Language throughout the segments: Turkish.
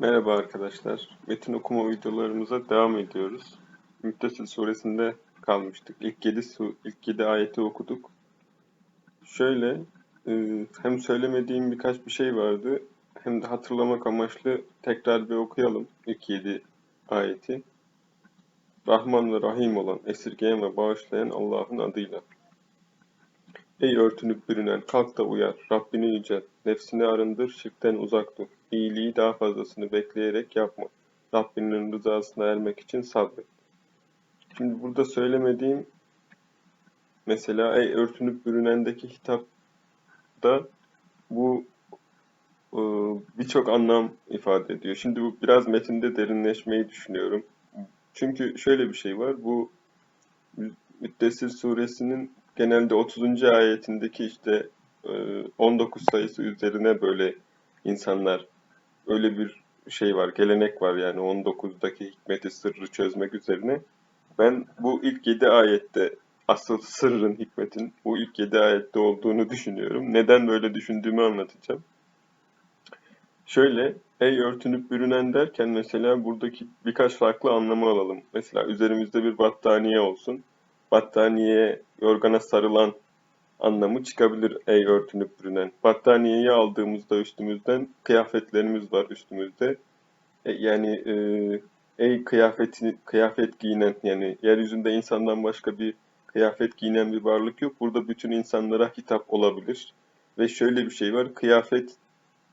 Merhaba arkadaşlar. Metin okuma videolarımıza devam ediyoruz. Müttesıl suresinde kalmıştık. İlk 7, su, ilk 7 ayeti okuduk. Şöyle, e, hem söylemediğim birkaç bir şey vardı, hem de hatırlamak amaçlı tekrar bir okuyalım ilk 7 ayeti. Rahman ve Rahim olan, esirgeyen ve bağışlayan Allah'ın adıyla. Ey örtünüp bürünen, kalk da uyar, Rabbini yücelt, nefsini arındır, şirkten uzak dur. İyiliği daha fazlasını bekleyerek yapma. Rabbinin rızasına ermek için sabret. Şimdi burada söylemediğim mesela ey örtünüp bürünendeki hitapta bu e, birçok anlam ifade ediyor. Şimdi bu biraz metinde derinleşmeyi düşünüyorum. Çünkü şöyle bir şey var. Bu Müddessir suresinin genelde 30. ayetindeki işte 19 sayısı üzerine böyle insanlar öyle bir şey var, gelenek var yani 19'daki hikmeti sırrı çözmek üzerine. Ben bu ilk 7 ayette asıl sırrın, hikmetin bu ilk 7 ayette olduğunu düşünüyorum. Neden böyle düşündüğümü anlatacağım. Şöyle, ey örtünüp bürünen derken mesela buradaki birkaç farklı anlamı alalım. Mesela üzerimizde bir battaniye olsun. Battaniyeye, yorgana sarılan anlamı çıkabilir ey örtünüp bürünen. Battaniyeyi aldığımızda üstümüzden kıyafetlerimiz var üstümüzde. E, yani e, ey kıyafeti, kıyafet giyinen yani yeryüzünde insandan başka bir kıyafet giyinen bir varlık yok. Burada bütün insanlara hitap olabilir. Ve şöyle bir şey var. Kıyafet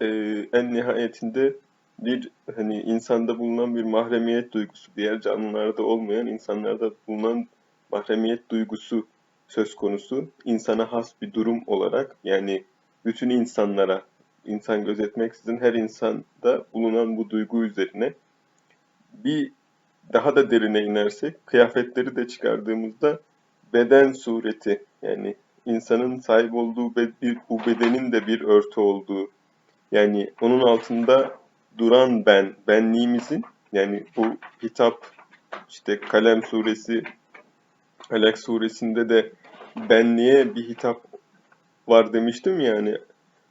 e, en nihayetinde bir hani insanda bulunan bir mahremiyet duygusu, diğer canlılarda olmayan insanlarda bulunan mahremiyet duygusu söz konusu. insana has bir durum olarak yani bütün insanlara, insan gözetmeksizin her insanda bulunan bu duygu üzerine bir daha da derine inersek kıyafetleri de çıkardığımızda beden sureti yani insanın sahip olduğu bir, bu bedenin de bir örtü olduğu yani onun altında duran ben, benliğimizin yani bu hitap işte Kalem suresi Alak suresinde de benliğe bir hitap var demiştim yani.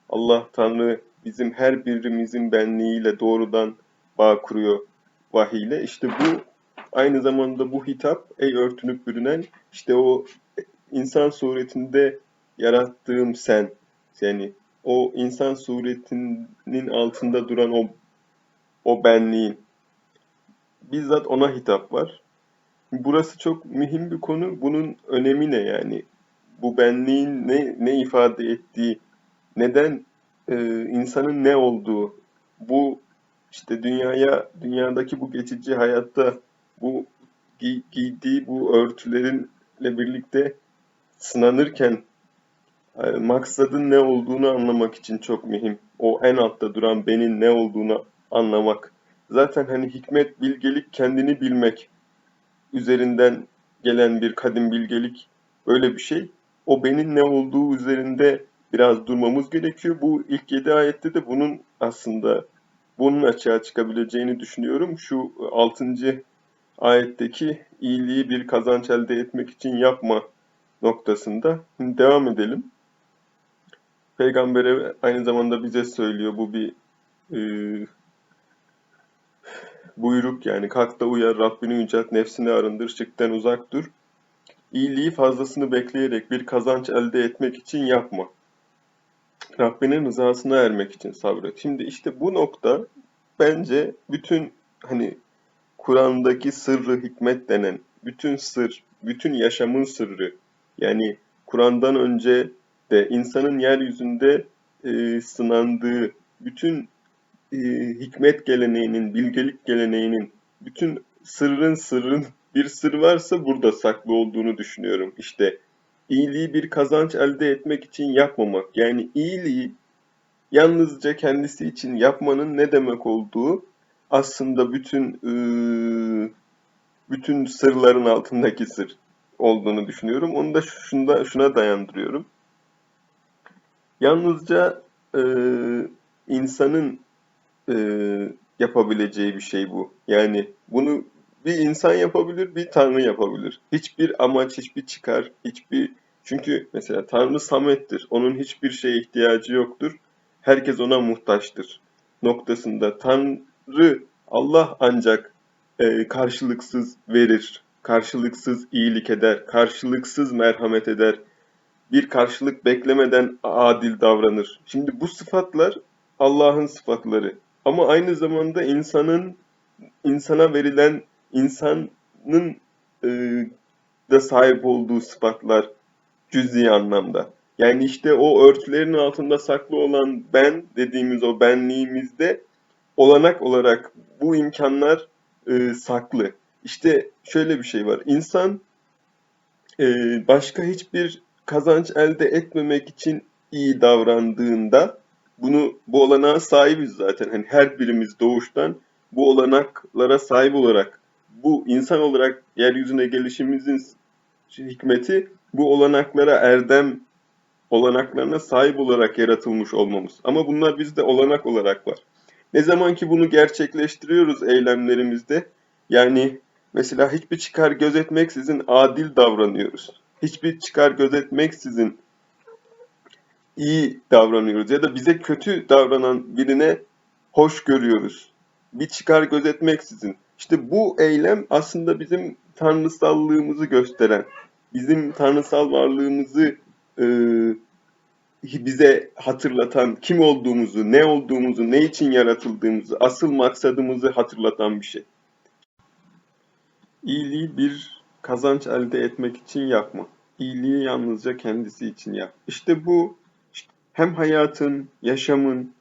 Allah Tanrı bizim her birimizin benliğiyle doğrudan bağ kuruyor vahiyle. İşte bu aynı zamanda bu hitap ey örtünüp bürünen işte o insan suretinde yarattığım sen yani o insan suretinin altında duran o o benliğin bizzat ona hitap var. Burası çok mühim bir konu. Bunun önemi ne yani? Bu benliğin ne, ne ifade ettiği, neden e, insanın ne olduğu, bu işte dünyaya, dünyadaki bu geçici hayatta bu giy, giydiği bu örtülerinle birlikte sınanırken e, maksadın ne olduğunu anlamak için çok mühim. O en altta duran benin ne olduğunu anlamak. Zaten hani hikmet, bilgelik, kendini bilmek üzerinden gelen bir kadim bilgelik böyle bir şey. O benin ne olduğu üzerinde biraz durmamız gerekiyor. Bu ilk yedi ayette de bunun aslında bunun açığa çıkabileceğini düşünüyorum. Şu altıncı ayetteki iyiliği bir kazanç elde etmek için yapma noktasında. Devam edelim. Peygamber'e aynı zamanda bize söylüyor bu bir e, buyruk yani kalk da uyar Rabbini yücelt nefsini arındır şirkten uzak dur. İyiliği fazlasını bekleyerek bir kazanç elde etmek için yapma. Rabbinin rızasına ermek için sabret. Şimdi işte bu nokta bence bütün hani Kur'an'daki sırrı hikmet denen bütün sır, bütün yaşamın sırrı yani Kur'an'dan önce de insanın yeryüzünde e, sınandığı bütün e, hikmet geleneğinin, bilgelik geleneğinin, bütün sırrın sırrın bir sır varsa burada saklı olduğunu düşünüyorum. İşte iyiliği bir kazanç elde etmek için yapmamak. Yani iyiliği yalnızca kendisi için yapmanın ne demek olduğu aslında bütün e, bütün sırların altındaki sır olduğunu düşünüyorum. Onu da şunda, şuna dayandırıyorum. Yalnızca e, insanın e, yapabileceği bir şey bu. Yani bunu bir insan yapabilir, bir tanrı yapabilir. Hiçbir amaç, hiçbir çıkar, hiçbir... Çünkü mesela tanrı samettir. Onun hiçbir şeye ihtiyacı yoktur. Herkes ona muhtaçtır noktasında. Tan bunları Allah ancak e, karşılıksız verir, karşılıksız iyilik eder, karşılıksız merhamet eder, bir karşılık beklemeden adil davranır. Şimdi bu sıfatlar Allah'ın sıfatları. Ama aynı zamanda insanın insana verilen insanın e, da sahip olduğu sıfatlar cüz'i anlamda. Yani işte o örtülerin altında saklı olan ben dediğimiz o benliğimizde olanak olarak bu imkanlar e, saklı. İşte şöyle bir şey var. İnsan e, başka hiçbir kazanç elde etmemek için iyi davrandığında bunu bu olanağa sahibiz zaten. Hani her birimiz doğuştan bu olanaklara sahip olarak bu insan olarak yeryüzüne gelişimizin hikmeti bu olanaklara erdem olanaklarına sahip olarak yaratılmış olmamız. Ama bunlar bizde olanak olarak var. Ne zaman ki bunu gerçekleştiriyoruz eylemlerimizde, yani mesela hiçbir çıkar gözetmeksizin adil davranıyoruz. Hiçbir çıkar gözetmeksizin iyi davranıyoruz ya da bize kötü davranan birine hoş görüyoruz. Bir çıkar gözetmeksizin. İşte bu eylem aslında bizim tanrısallığımızı gösteren, bizim tanrısal varlığımızı e, bize hatırlatan, kim olduğumuzu, ne olduğumuzu, ne için yaratıldığımızı, asıl maksadımızı hatırlatan bir şey. İyiliği bir kazanç elde etmek için yapma. İyiliği yalnızca kendisi için yap. İşte bu hem hayatın, yaşamın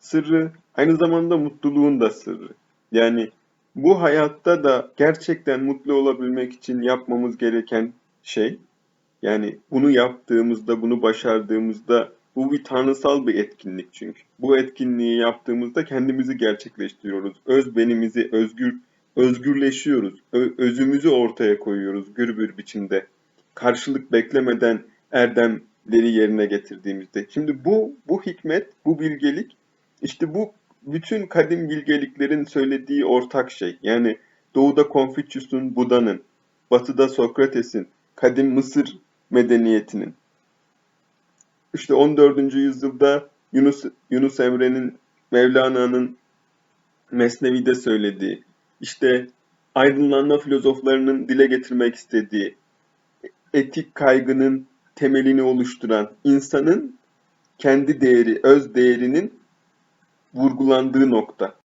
sırrı, aynı zamanda mutluluğun da sırrı. Yani bu hayatta da gerçekten mutlu olabilmek için yapmamız gereken şey, yani bunu yaptığımızda, bunu başardığımızda bu bir tanrısal bir etkinlik çünkü. Bu etkinliği yaptığımızda kendimizi gerçekleştiriyoruz. Öz benimizi özgür özgürleşiyoruz. Ö- özümüzü ortaya koyuyoruz gür bir biçimde. Karşılık beklemeden erdemleri yerine getirdiğimizde. Şimdi bu bu hikmet, bu bilgelik işte bu bütün kadim bilgeliklerin söylediği ortak şey. Yani doğuda Konfüçyüs'ün, Buda'nın, batıda Sokrates'in, kadim Mısır medeniyetinin. İşte 14. yüzyılda Yunus, Yunus Emre'nin, Mevlana'nın Mesnevi'de söylediği, işte aydınlanma filozoflarının dile getirmek istediği, etik kaygının temelini oluşturan insanın kendi değeri, öz değerinin vurgulandığı nokta.